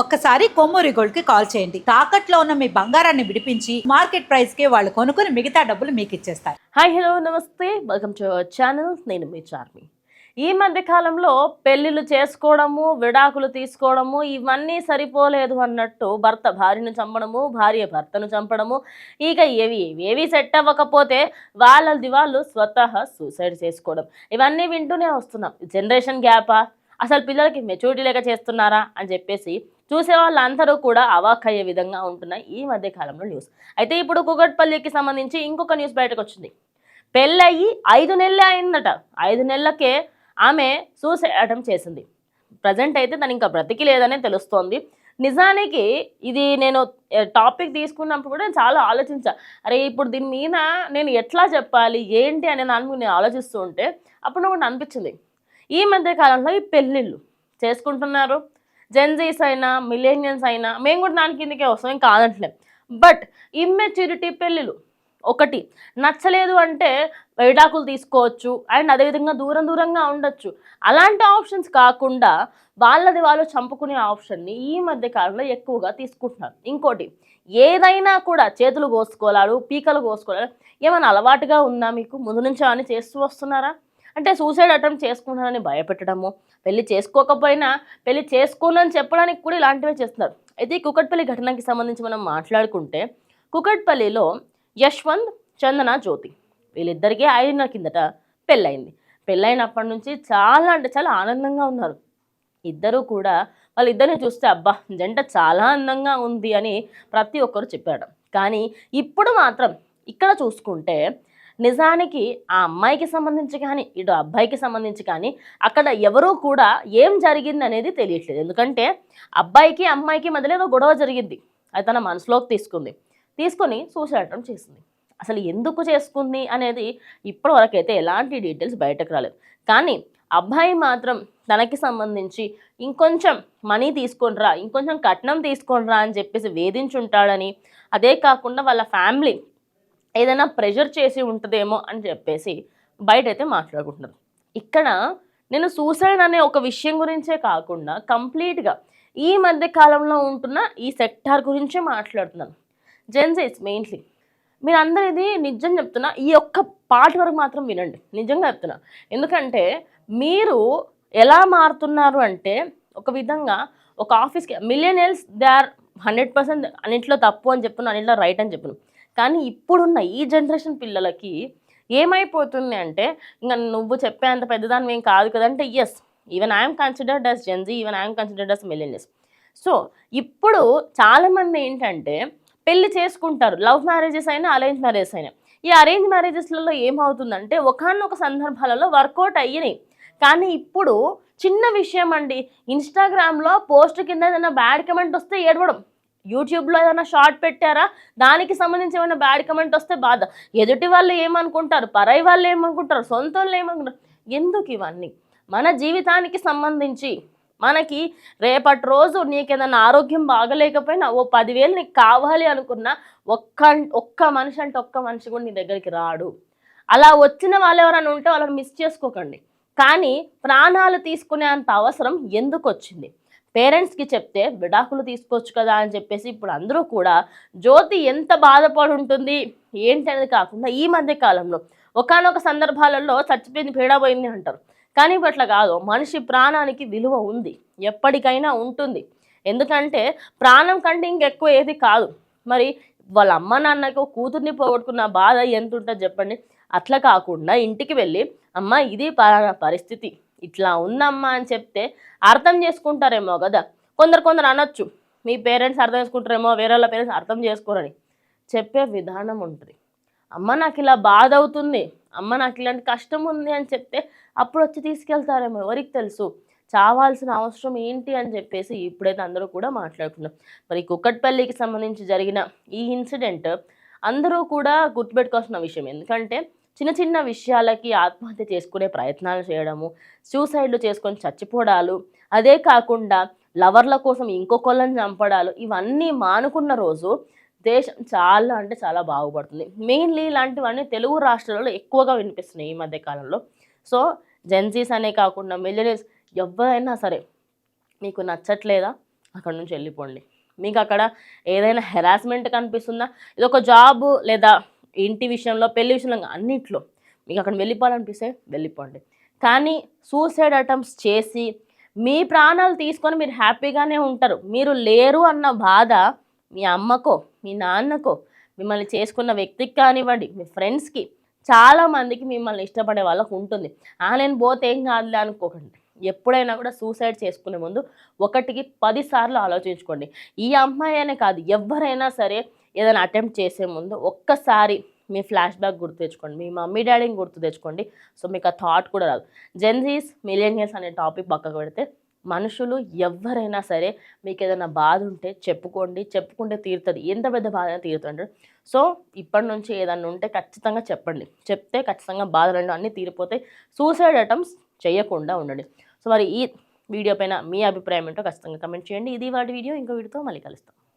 ఒక్కసారి కొమ్మూరి గోల్డ్కి కాల్ చేయండి. తాకట్లో ఉన్న మీ బంగారాన్ని విడిపించి మార్కెట్ ప్రైస్కి వాళ్ళు కొనుక్కుని మిగతా డబ్బులు మీకు ఇచ్చేస్తారు. హాయ్ హలో నమస్తే. Welcome to our channel. నేను మీ చార్మి. ఈ మధ్య కాలంలో పెళ్ళిళ్ళు చేసుకోవడము విడాకులు తీసుకోవడము ఇవన్నీ సరిపోలేదు అన్నట్టు భర్త భార్యను చంపడము భార్య భర్తను చంపడము. ఇక ఏవి ఏవి సెట్ అవ్వకపోతే వాళ్ళది వాళ్ళు స్వతహా సూసైడ్ చేసుకోవడం. ఇవన్నీ వింటూనే వస్తున్నాం. జనరేషన్ గ్యాపా? అసలు పిల్లలకి మెచ్యూరిటీ లేక చేస్తున్నారా? అని చెప్పేసి చూసే వాళ్ళందరూ కూడా అవాక్ అయ్యే విధంగా ఉంటున్నాయి ఈ మధ్య కాలంలో న్యూస్. అయితే ఇప్పుడు కుకట్పల్లికి సంబంధించి ఇంకొక న్యూస్ బయటకు వచ్చింది పెళ్ళయి ఐదు నెలలే అయిందట. ఐదు నెలలకే ఆమె సూసైడ్ అటెంప్ట్ చేసింది. ప్రజెంట్ అయితే తను ఇంకా బ్రతికి లేదనే తెలుస్తోంది. నిజానికి ఇది నేను టాపిక్ తీసుకున్నప్పుడు కూడా నేను చాలా ఆలోచించా. అరే ఇప్పుడు దీని మీద నేను ఎట్లా చెప్పాలి? ఏంటి అనే దాని నేను ఆలోచిస్తూ ఉంటే అప్పుడు నాకు అనిపించింది. ఈ మధ్య కాలంలో ఈ పెళ్ళిళ్ళు చేసుకుంటున్నారు. జెన్జీస్ అయినా మిలేనియన్స్ అయినా మేము కూడా దాని కిందకే వస్తాం ఏం కాదంటలేం. బట్ ఇమ్మెచ్యూరిటీ పెళ్ళిళ్ళు ఒకటి. నచ్చలేదు అంటే విడాకులు తీసుకోవచ్చు అండ్ అదేవిధంగా దూరం దూరంగా ఉండొచ్చు. అలాంటి ఆప్షన్స్ కాకుండా వాళ్ళది వాళ్ళు చంపుకునే ఆప్షన్ని ఈ మధ్య కాలంలో ఎక్కువగా తీసుకుంటున్నారు. ఇంకోటి ఏదైనా కూడా చేతులు కోసుకోలేడు పీకలు కోసుకోవాలి ఏమైనా అలవాటుగా ఉందా మీకు? ముందు నుంచి అని చేస్తూ వస్తున్నారా? అంటే సూసైడ్ అటెంప్ట్ చేసుకున్నానని భయపెట్టడము పెళ్ళి చేసుకోకపోయినా పెళ్ళి చేసుకోనని చెప్పడానికి కూడా ఇలాంటివే చేస్తున్నారు. అయితే ఈ కుకట్పల్లి ఘటనకి సంబంధించి మనం మాట్లాడుకుంటే కుకట్పల్లిలో యశ్వంత్ చందన జ్యోతి వీళ్ళిద్దరికీ ఐదున్నర కిందట పెళ్ళయింది. పెళ్ళైనప్పటి నుంచి చాలా అంటే చాలా ఆనందంగా ఉన్నారు. ఇద్దరూ కూడా వాళ్ళిద్దరిని చూస్తే అబ్బా జంట చాలా అందంగా ఉంది అని ప్రతి ఒక్కరు చెప్పాడు కానీ ఇప్పుడు మాత్రం ఇక్కడ చూసుకుంటే నిజానికి ఆ అమ్మాయికి సంబంధించి కానీ ఇటు అబ్బాయికి సంబంధించి కానీ అక్కడ ఎవరూ కూడా ఏం జరిగింది అనేది తెలియట్లేదు. ఎందుకంటే అబ్బాయికి అమ్మాయికి మధ్యలో ఏదో గొడవ జరిగింది. అది తన మనసులోకి తీసుకుంది. తీసుకొని సూసైడ్ అటెంప్ట్ చేసింది. అసలు ఎందుకు చేసుకుంది అనేది ఇప్పటివరకైతే ఎలాంటి డీటెయిల్స్ బయటకు రాలేదు. కానీ అబ్బాయి మాత్రం తనకి సంబంధించి ఇంకొంచెం మనీ తీసుకొనిరా ఇంకొంచెం కట్నం తీసుకొనిరా అని చెప్పేసి వేధించుంటాడని అదే కాకుండా వాళ్ళ ఫ్యామిలీ ఏదైనా ప్రెషర్ చేసి ఉంటుందేమో అని చెప్పేసి బయట అయితే మాట్లాడుకుంటున్నారు. ఇక్కడ నేను సూసైడ్ అనే ఒక విషయం గురించే కాకుండా కంప్లీట్గా ఈ మధ్య కాలంలో ఉంటున్న ఈ సెక్టార్ గురించే మాట్లాడుతున్నాను. జెన్సైస్ మెయిన్లీ మీరు అందరూ ఇది నిజం చెప్తున్నా ఈ ఒక్క పార్ట్ వరకు మాత్రం వినండి. నిజంగా చెప్తున్నా. ఎందుకంటే మీరు ఎలా మారుతున్నారు అంటే ఒక విధంగా ఒక ఆఫీస్కి millennials they are hundred percent అన్నింటిలో తప్పు అని చెప్పును అన్నింటిలో రైట్ అని చెప్పును కానీ ఇప్పుడున్న ఈ జనరేషన్ పిల్లలకి ఏమైపోతుంది అంటే ఇంకా నువ్వు చెప్పేంత పెద్దదాన్ని ఏం కాదు కదంటే yes even I'm considered as Gen Z even I'm considered as millionaires so ఇప్పుడు చాలామంది ఏంటంటే పెళ్ళి చేసుకుంటారు. లవ్ మ్యారేజెస్ అయినా అరేంజ్ మ్యారేజెస్ అయినా. ఈ అరేంజ్ మ్యారేజెస్లలో ఏమవుతుందంటే ఒకనొక సందర్భాలలో వర్కౌట్ అయ్యినాయి. కానీ ఇప్పుడు చిన్న విషయం అండి. ఇన్స్టాగ్రామ్లో పోస్ట్ కింద ఏదైనా బ్యాడ్ కమెంట్ వస్తే ఏడవడం. యూట్యూబ్లో ఏదైనా షార్ట్ పెట్టారా? దానికి సంబంధించి ఏమైనా బ్యాడ్ కమెంట్ వస్తే బాధ. ఎదుటి వాళ్ళు ఏమనుకుంటారు? పరాయి వాళ్ళు ఏమనుకుంటారు? సొంత వాళ్ళు ఏమనుకుంటారు? ఎందుకు ఇవన్నీ? మన జీవితానికి సంబంధించి మనకి రేపటి రోజు నీకు ఏదైనా ఆరోగ్యం బాగలేకపోయినా ఓ పదివేలు నీకు కావాలి అనుకున్నా ఒక్క ఒక్క మనిషి అంటే ఒక్క మనిషి కూడా నీ దగ్గరికి రాడు. అలా వచ్చిన వాళ్ళు ఎవరైనా ఉంటే వాళ్ళని మిస్ చేసుకోకండి. కానీ ప్రాణాలు తీసుకునే అంత అవసరం ఎందుకు వచ్చింది? పేరెంట్స్కి చెప్తే విడాకులు తీసుకోవచ్చు కదా అని చెప్పేసి ఇప్పుడు అందరూ కూడా జ్యోతి ఎంత బాధపడి ఉంటుంది ఏంటి అనేది కాకుండా ఈ మధ్య కాలంలో ఒకనొక సందర్భాలలో చచ్చిపోయింది పీడబోయింది అంటారు. కానీ ఇప్పుడు అట్లా కాదు. మనిషి ప్రాణానికి విలువ ఉంది. ఎప్పటికైనా ఉంటుంది. ఎందుకంటే ప్రాణం కంటే ఇంకెక్కువ ఏది కాదు. మరి వాళ్ళ అమ్మ నాన్నకు కూతుర్ని పోగొట్టుకున్న బాధ ఎంత ఉంటుందో చెప్పండి. అట్లా కాకుండా ఇంటికి వెళ్ళి అమ్మ ఇది పలానా పరిస్థితి. ఇట్లా ఉందమ్మా అని చెప్తే అర్థం చేసుకుంటారేమో కదా. కొందరు కొందరు అనొచ్చు మీ పేరెంట్స్ అర్థం చేసుకుంటారేమో వేరే వాళ్ళ పేరెంట్స్ అర్థం చేసుకోరని. చెప్పే విధానం ఉంటుంది. అమ్మ నాకు ఇలా బాధ అవుతుంది అమ్మ నాకు ఇలాంటి కష్టం ఉంది అని చెప్తే అప్పుడు వచ్చి తీసుకెళ్తారేమో ఎవరికి తెలుసు? చావాల్సిన అవసరం ఏంటి అని చెప్పేసి ఇప్పుడైతే అందరూ కూడా మాట్లాడుకున్నాం మరి కుక్కట్పల్లికి సంబంధించి జరిగిన ఈ ఇన్సిడెంట్ అందరూ కూడా గుర్తుపెట్టుకోవాల్సిన విషయం. ఎందుకంటే చిన్న చిన్న విషయాలకి ఆత్మహత్య చేసుకునే ప్రయత్నాలు చేయడము సూసైడ్లు చేసుకొని చచ్చిపోవడాలు అదే కాకుండా లవర్ల కోసం ఇంకొకళ్ళని చంపడాలు ఇవన్నీ మానుకున్న రోజు దేశం చాలా అంటే చాలా బాగుపడుతుంది. మెయిన్లీ ఇలాంటివన్నీ తెలుగు రాష్ట్రాలలో ఎక్కువగా వినిపిస్తున్నాయి ఈ మధ్య కాలంలో. సో జెన్సీస్ అనే కాకుండా మిలియనర్స్ ఎవరైనా సరే మీకు నచ్చట్లేదా? అక్కడ నుంచి వెళ్ళిపోండి. మీకు అక్కడ ఏదైనా హెరాస్మెంట్ కనిపిస్తుందా? ఇది ఒక జాబ్ లేదా ఇంటి విషయంలో పెళ్ళి విషయంలో అన్నిట్లో. మీకు అక్కడ వెళ్ళిపోవాలనిపిస్తే వెళ్ళిపోండి. కానీ సూసైడ్ అటెంప్ట్స్ చేసి మీ ప్రాణాలు తీసుకొని మీరు హ్యాపీగానే ఉంటారు. మీరు లేరు అన్న బాధ మీ అమ్మకో మీ నాన్నకో మిమ్మల్ని చేసుకున్న వ్యక్తికి కానివ్వండి మీ ఫ్రెండ్స్కి చాలామందికి మిమ్మల్ని ఇష్టపడే వాళ్ళకు ఉంటుంది. ఆ నేను పోతే ఏం కాదులే అనుకోకండి. ఎప్పుడైనా కూడా సూసైడ్ చేసుకునే ముందు ఒకటికి పదిసార్లు ఆలోచించుకోండి. ఈ అమ్మాయి అనే కాదు ఎవరైనా సరే ఏదైనా అటెంప్ట్ చేసే ముందు ఒక్కసారి మీ ఫ్లాష్ బ్యాక్ గుర్తు తెచ్చుకోండి. మీ మమ్మీ డాడీని గుర్తు తెచ్చుకోండి. సో మీకు ఆ థాట్ కూడా రాదు. జెన్జీస్ మిలేనియల్స్ అనే టాపిక్ పక్కకు పెడితే మనుషులు ఎవరైనా సరే మీకు ఏదైనా బాధ ఉంటే చెప్పుకోండి. చెప్పుకుంటే తీరుతుంది. ఎంత పెద్ద బాధ అయినా తీరుతుంది సో ఇప్పటి నుంచి ఏదన్నా ఉంటే ఖచ్చితంగా చెప్పండి. చెప్తే ఖచ్చితంగా బాధలు అన్నీ తీరిపోతాయి. సూసైడ్ అటెంప్ట్స్ చేయకుండా ఉండండి. సో మరి ఈ వీడియో పైన మీ అభిప్రాయం ఏంటో ఖచ్చితంగా కమెంట్ చేయండి. ఇది వాటి వీడియో. ఇంకో వీడియోతో మళ్ళీ కలుస్తాం.